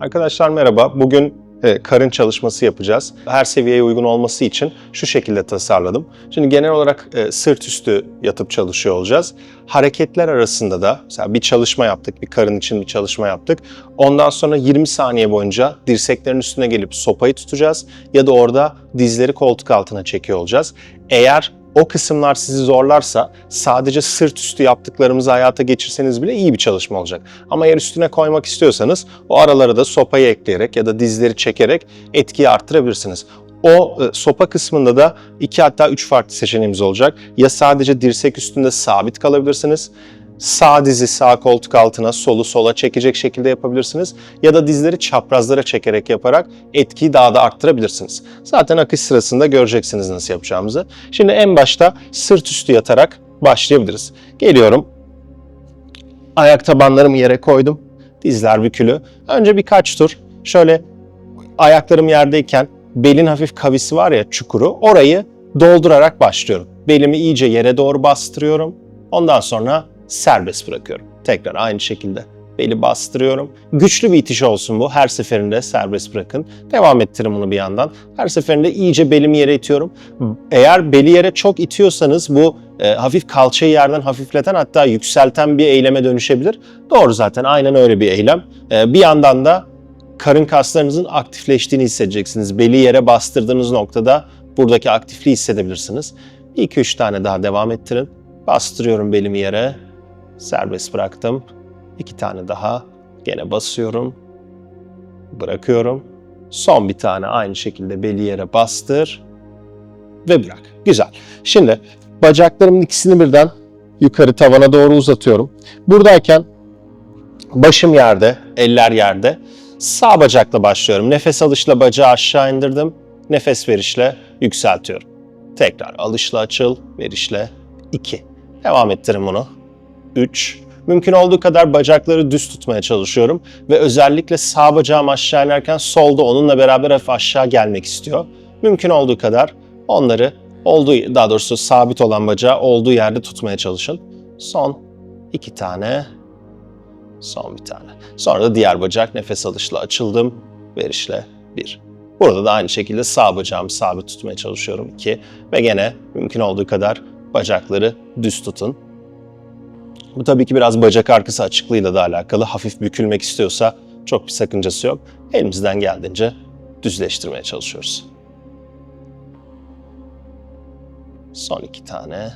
Arkadaşlar merhaba. Bugün e, karın çalışması yapacağız. Her seviyeye uygun olması için şu şekilde tasarladım. Şimdi genel olarak e, sırt üstü yatıp çalışıyor olacağız. Hareketler arasında da mesela bir çalışma yaptık, bir karın için bir çalışma yaptık. Ondan sonra 20 saniye boyunca dirseklerin üstüne gelip sopayı tutacağız ya da orada dizleri koltuk altına çekiyor olacağız. Eğer o kısımlar sizi zorlarsa sadece sırt üstü yaptıklarımızı hayata geçirseniz bile iyi bir çalışma olacak. Ama eğer üstüne koymak istiyorsanız o aralara da sopayı ekleyerek ya da dizleri çekerek etkiyi arttırabilirsiniz. O e, sopa kısmında da iki hatta üç farklı seçeneğimiz olacak. Ya sadece dirsek üstünde sabit kalabilirsiniz. Sağ dizi sağ koltuk altına, solu sola çekecek şekilde yapabilirsiniz. Ya da dizleri çaprazlara çekerek yaparak etkiyi daha da arttırabilirsiniz. Zaten akış sırasında göreceksiniz nasıl yapacağımızı. Şimdi en başta sırt üstü yatarak başlayabiliriz. Geliyorum. Ayak tabanlarımı yere koydum. Dizler bükülü. Önce birkaç tur şöyle ayaklarım yerdeyken belin hafif kavisi var ya çukuru orayı doldurarak başlıyorum. Belimi iyice yere doğru bastırıyorum. Ondan sonra serbest bırakıyorum. Tekrar aynı şekilde beli bastırıyorum. Güçlü bir itiş olsun bu. Her seferinde serbest bırakın. Devam ettirin bunu bir yandan. Her seferinde iyice belimi yere itiyorum. Eğer beli yere çok itiyorsanız bu e, hafif kalçayı yerden hafifleten hatta yükselten bir eyleme dönüşebilir. Doğru zaten aynen öyle bir eylem. E, bir yandan da karın kaslarınızın aktifleştiğini hissedeceksiniz. Beli yere bastırdığınız noktada buradaki aktifliği hissedebilirsiniz. 2-3 tane daha devam ettirin. Bastırıyorum belimi yere. Serbest bıraktım. İki tane daha. Gene basıyorum. Bırakıyorum. Son bir tane aynı şekilde beli yere bastır. Ve bırak. Güzel. Şimdi bacaklarımın ikisini birden yukarı tavana doğru uzatıyorum. Buradayken başım yerde, eller yerde. Sağ bacakla başlıyorum. Nefes alışla bacağı aşağı indirdim. Nefes verişle yükseltiyorum. Tekrar alışla açıl, verişle 2. Devam ettirin bunu. 3. Mümkün olduğu kadar bacakları düz tutmaya çalışıyorum ve özellikle sağ bacağım aşağı inerken solda onunla beraber hafif aşağı gelmek istiyor. Mümkün olduğu kadar onları olduğu daha doğrusu sabit olan bacağı olduğu yerde tutmaya çalışın. Son iki tane, son bir tane. Sonra da diğer bacak nefes alışla açıldım, verişle bir. Burada da aynı şekilde sağ bacağımı sabit tutmaya çalışıyorum iki ve gene mümkün olduğu kadar bacakları düz tutun. Bu tabii ki biraz bacak arkası açıklığıyla da alakalı. Hafif bükülmek istiyorsa çok bir sakıncası yok. Elimizden geldiğince düzleştirmeye çalışıyoruz. Son iki tane.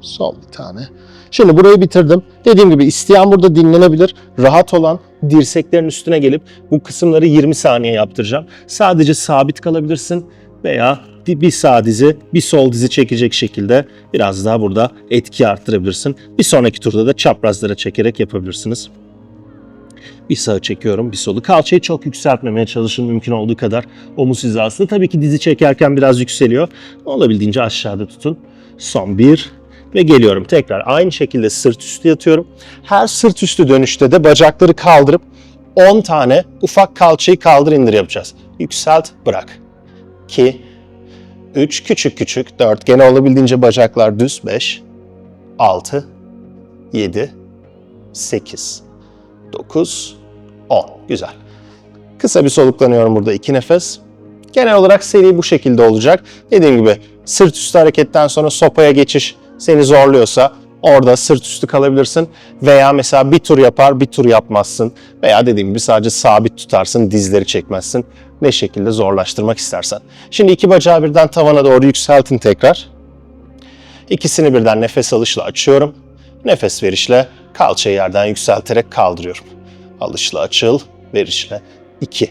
Son bir tane. Şimdi burayı bitirdim. Dediğim gibi isteyen burada dinlenebilir. Rahat olan dirseklerin üstüne gelip bu kısımları 20 saniye yaptıracağım. Sadece sabit kalabilirsin veya bir sağ dizi, bir sol dizi çekecek şekilde biraz daha burada etki arttırabilirsin. Bir sonraki turda da çaprazlara çekerek yapabilirsiniz. Bir sağı çekiyorum, bir solu. Kalçayı çok yükseltmemeye çalışın mümkün olduğu kadar. Omuz hizasında. Tabii ki dizi çekerken biraz yükseliyor. Olabildiğince aşağıda tutun. Son bir ve geliyorum tekrar. Aynı şekilde sırt üstü yatıyorum. Her sırt üstü dönüşte de bacakları kaldırıp 10 tane ufak kalçayı kaldır indir yapacağız. Yükselt, bırak. 2, 3, küçük küçük, 4, gene olabildiğince bacaklar düz, 5, 6, 7, 8, 9, 10. Güzel. Kısa bir soluklanıyorum burada iki nefes. Genel olarak seri bu şekilde olacak. Dediğim gibi sırt üstü hareketten sonra sopaya geçiş seni zorluyorsa orada sırt üstü kalabilirsin. Veya mesela bir tur yapar bir tur yapmazsın. Veya dediğim gibi sadece sabit tutarsın dizleri çekmezsin. Ne şekilde zorlaştırmak istersen. Şimdi iki bacağı birden tavana doğru yükseltin tekrar. İkisini birden nefes alışla açıyorum. Nefes verişle kalçayı yerden yükselterek kaldırıyorum. Alışla açıl, verişle 2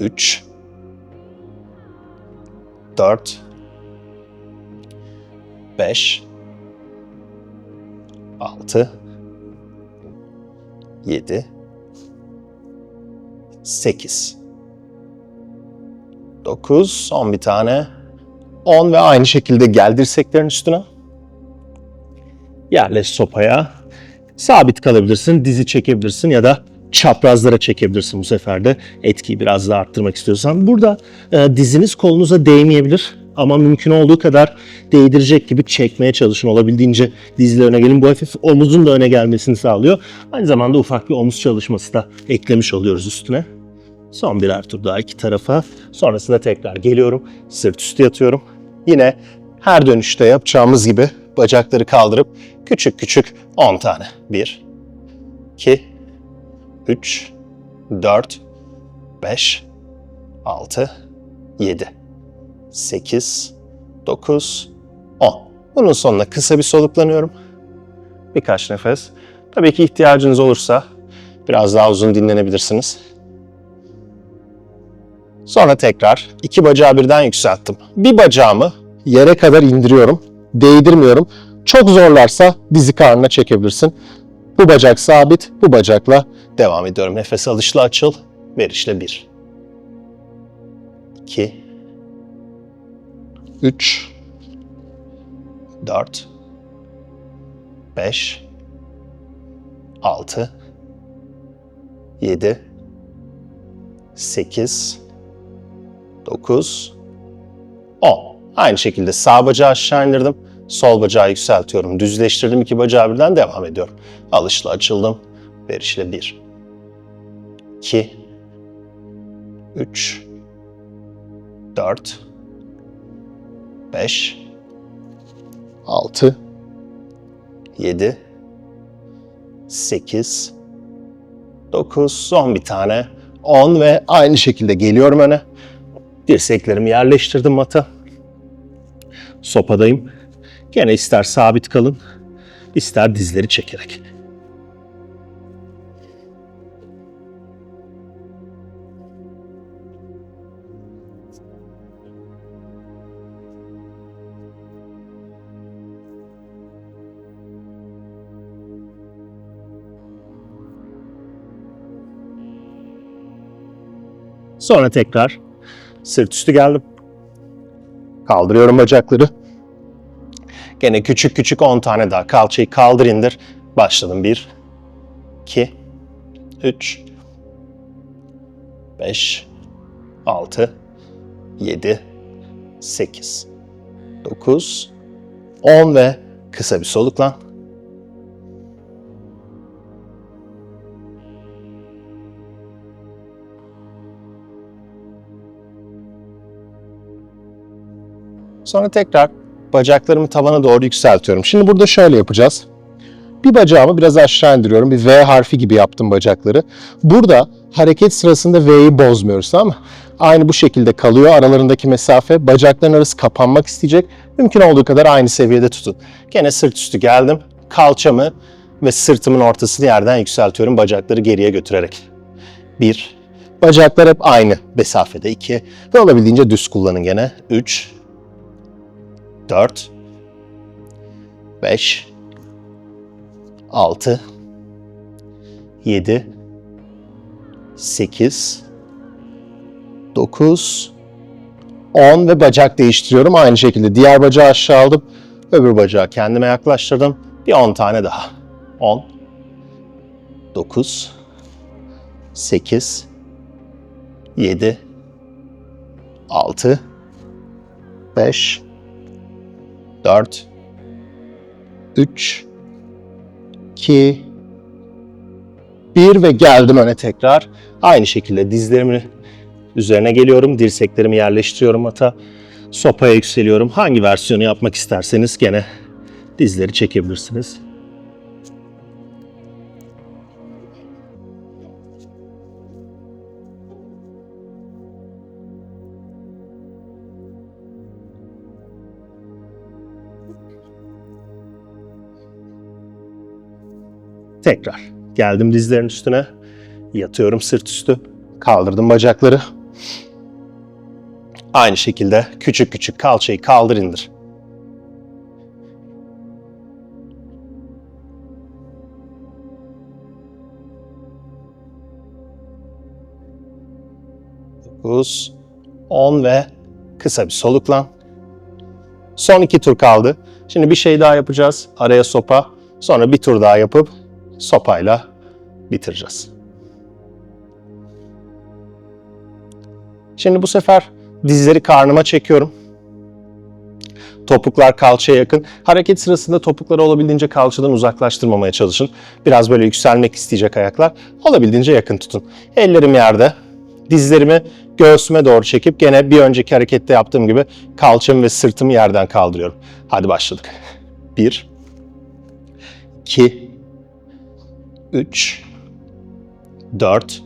3 4 5 6 7 8 9 son bir tane 10 ve aynı şekilde gel dirseklerin üstüne. Yerleş sopaya. Sabit kalabilirsin, dizi çekebilirsin ya da çaprazlara çekebilirsin bu sefer de etkiyi biraz daha arttırmak istiyorsan. Burada e, diziniz kolunuza değmeyebilir ama mümkün olduğu kadar değdirecek gibi çekmeye çalışın. Olabildiğince dizle öne gelin. Bu hafif omuzun da öne gelmesini sağlıyor. Aynı zamanda ufak bir omuz çalışması da eklemiş oluyoruz üstüne. Son birer tur daha iki tarafa. Sonrasında tekrar geliyorum. Sırt üstü yatıyorum. Yine her dönüşte yapacağımız gibi bacakları kaldırıp küçük küçük 10 tane. 1, 2, 3, 4, 5, 6, 7, 8, 9, 10. Bunun sonuna kısa bir soluklanıyorum. Birkaç nefes. Tabii ki ihtiyacınız olursa biraz daha uzun dinlenebilirsiniz. Sonra tekrar iki bacağı birden yükselttim. Bir bacağımı yere kadar indiriyorum. Değdirmiyorum. Çok zorlarsa dizi karnına çekebilirsin. Bu bacak sabit, bu bacakla devam ediyorum. Nefes alışla açıl, verişle bir. 2 3 4 5 6 7 8 9 10. Aynı şekilde sağ bacağı aşağı indirdim. Sol bacağı yükseltiyorum. Düzleştirdim iki bacağı birden devam ediyorum. Alışla açıldım. Verişle 1 2 3 4 5 6 7 8 9 son bir tane 10 ve aynı şekilde geliyorum öne. Dirseklerimi yerleştirdim mata. Sopadayım. Gene ister sabit kalın, ister dizleri çekerek. Sonra tekrar sırt üstü geldim. Kaldırıyorum bacakları. Gene küçük küçük 10 tane daha kalçayı kaldır indir. Başladım. 1 2 3 5 6 7 8 9 10 ve kısa bir soluklan. Sonra tekrar bacaklarımı tavana doğru yükseltiyorum. Şimdi burada şöyle yapacağız. Bir bacağımı biraz aşağı indiriyorum. Bir V harfi gibi yaptım bacakları. Burada hareket sırasında V'yi bozmuyoruz mı? Aynı bu şekilde kalıyor. Aralarındaki mesafe bacakların arası kapanmak isteyecek. Mümkün olduğu kadar aynı seviyede tutun. Gene sırt üstü geldim. Kalçamı ve sırtımın ortasını yerden yükseltiyorum bacakları geriye götürerek. Bir. Bacaklar hep aynı mesafede. iki. Ve olabildiğince düz kullanın gene. Üç. 4 5 6 7 8 9 10 ve bacak değiştiriyorum. Aynı şekilde diğer bacağı aşağı aldım. Öbür bacağı kendime yaklaştırdım. Bir 10 tane daha. 10 9 8 7 6 5 4 3 2 1 ve geldim öne tekrar. Aynı şekilde dizlerimin üzerine geliyorum. Dirseklerimi yerleştiriyorum ata. Sopaya yükseliyorum. Hangi versiyonu yapmak isterseniz gene dizleri çekebilirsiniz. Tekrar geldim dizlerin üstüne. Yatıyorum sırt üstü. Kaldırdım bacakları. Aynı şekilde küçük küçük kalçayı kaldır indir. Dokuz, on ve kısa bir soluklan. Son iki tur kaldı. Şimdi bir şey daha yapacağız. Araya sopa. Sonra bir tur daha yapıp sopayla bitireceğiz. Şimdi bu sefer dizleri karnıma çekiyorum. Topuklar kalçaya yakın. Hareket sırasında topukları olabildiğince kalçadan uzaklaştırmamaya çalışın. Biraz böyle yükselmek isteyecek ayaklar. Olabildiğince yakın tutun. Ellerim yerde. Dizlerimi göğsüme doğru çekip gene bir önceki harekette yaptığım gibi kalçamı ve sırtımı yerden kaldırıyorum. Hadi başladık. 1 2 3 4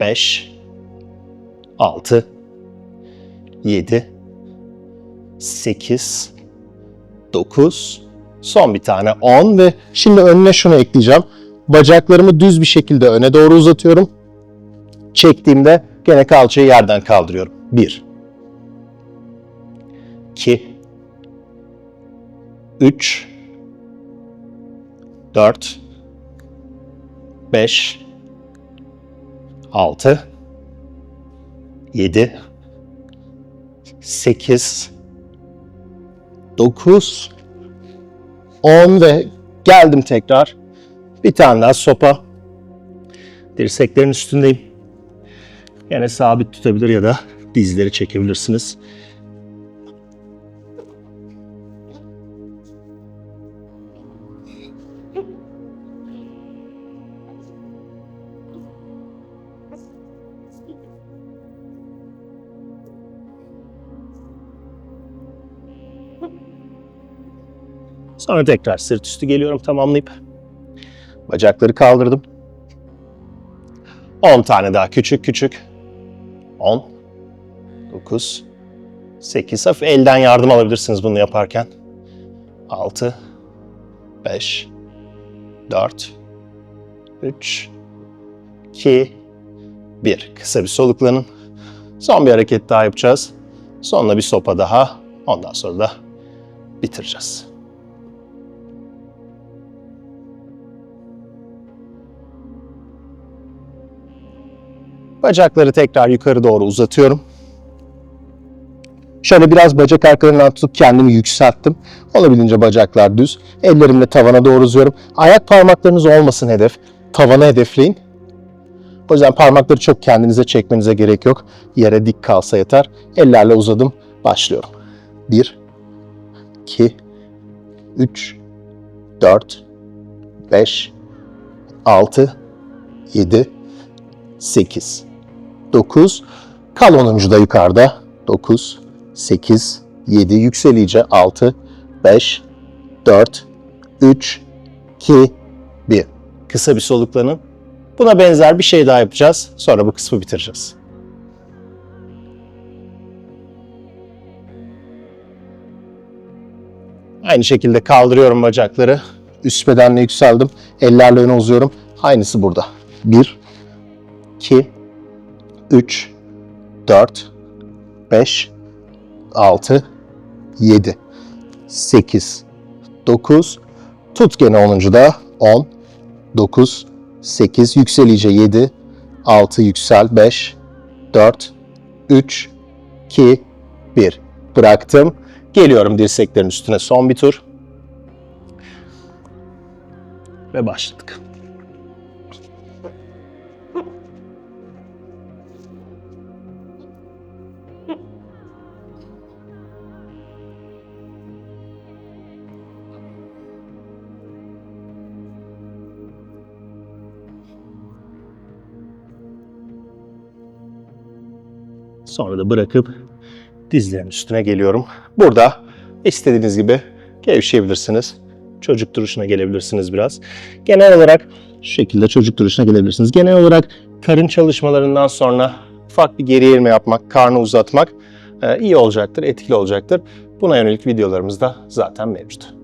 5 6 7 8 9 son bir tane 10 ve şimdi önüne şunu ekleyeceğim. Bacaklarımı düz bir şekilde öne doğru uzatıyorum. Çektiğimde gene kalçayı yerden kaldırıyorum. 1 2 3 4 5 6 7 8 9 10 ve geldim tekrar. Bir tane daha sopa. Dirseklerin üstündeyim. Yine sabit tutabilir ya da dizleri çekebilirsiniz. Sonra tekrar sırt üstü geliyorum tamamlayıp. Bacakları kaldırdım. 10 tane daha küçük küçük. 10 9 8 hafif elden yardım alabilirsiniz bunu yaparken. 6 5 4 3 2 1 Kısa bir soluklanın. Son bir hareket daha yapacağız. Sonra bir sopa daha. Ondan sonra da bitireceğiz. Bacakları tekrar yukarı doğru uzatıyorum. Şöyle biraz bacak arkalarından tutup kendimi yükselttim. Olabildiğince bacaklar düz. Ellerimle tavana doğru uzuyorum. Ayak parmaklarınız olmasın hedef. Tavana hedefleyin. O yüzden parmakları çok kendinize çekmenize gerek yok. Yere dik kalsa yeter. Ellerle uzadım. Başlıyorum. 1 2 3 4 5 6 7 8 9 kal 10. da yukarıda 9 8 7 yüksel iyice 6 5 4 3 2 1 kısa bir soluklanın. Buna benzer bir şey daha yapacağız. Sonra bu kısmı bitireceğiz. Aynı şekilde kaldırıyorum bacakları. Üst bedenle yükseldim. Ellerle öne uzuyorum. Aynısı burada. 1 2 3 4 5 6 7 8 9 Tut gene 10. da 10 9 8 yüksel iyice 7 6 yüksel 5 4 3 2 1 bıraktım. Geliyorum dirseklerin üstüne son bir tur. Ve başladık. Sonra da bırakıp dizlerin üstüne geliyorum. Burada istediğiniz gibi gevşeyebilirsiniz. Çocuk duruşuna gelebilirsiniz biraz. Genel olarak şu şekilde çocuk duruşuna gelebilirsiniz. Genel olarak karın çalışmalarından sonra ufak bir geri eğilme yapmak, karnı uzatmak e, iyi olacaktır, etkili olacaktır. Buna yönelik videolarımız da zaten mevcut.